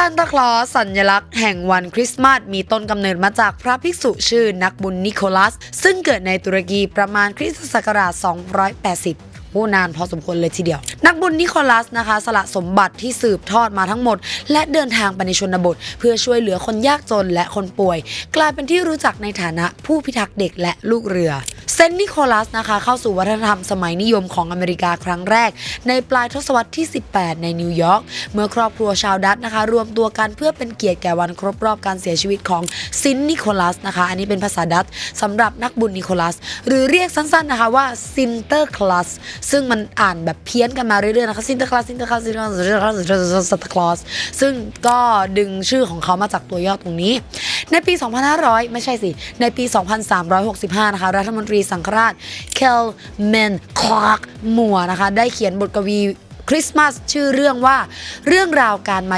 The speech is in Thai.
ซานตาคลอสสัญลักษณ์แห่งวันคริสต์มาสมีต้นกำเนิดมาจากพระภิกษุชื่อนักบุญนิโคลัส ซึ่งเกิดในตุรกีประมาณคริสตศักราช 280ผู้นานพอสมควรเลยทีเดียว นักบุญนิโคลัสนะคะ สละสมบัติที่สืบทอดมาทั้งหมด และเดินทางไปในชนบท เพื่อช่วยเหลือคนยากจนและคนป่วย กลายเป็นที่รู้จักในฐานะผู้พิทักษ์เด็กและลูกเรือ เซนต์นิโคลัสนะคะเข้าสู่วัฒนธรรมสมัยนิยมของอเมริกาครั้งแรก ในปลายทศวรรษที่ 18 ในนิวยอร์กเมื่อครอบครัวชาวดัตนะคะ รวมตัวกันเพื่อเป็นเกียรติแก่วันครบรอบการเสียชีวิตของซินนิโคลัสนะคะ อันนี้เป็นภาษาดัตช์สำหรับนักบุญนิโคลัส หรือเรียกสั้นๆนะคะว่าซินเตอร์คลัสซึ่งมันอ่านแบบเพี้ยนกันมาเรื่อยๆนะคะซินเตอร์คลัสซินเตอร์คลัสซินเตอร์คลัสซินเตอร์คลัสซินเตอร์คลัสซินเตอร์คลัสซึ่งก็ดึงชื่อของเขามาจากตัวย่อตรงนี้ ในปี 2500 ไม่ใช่สิ ในปี 2365 นะคะ รัฐมนตรีสังฆราช เคลเมนคลาร์กมัวนะคะ ได้เขียนบทกวีคริสต์มาสชื่อเรื่องว่าเรื่องราวการมา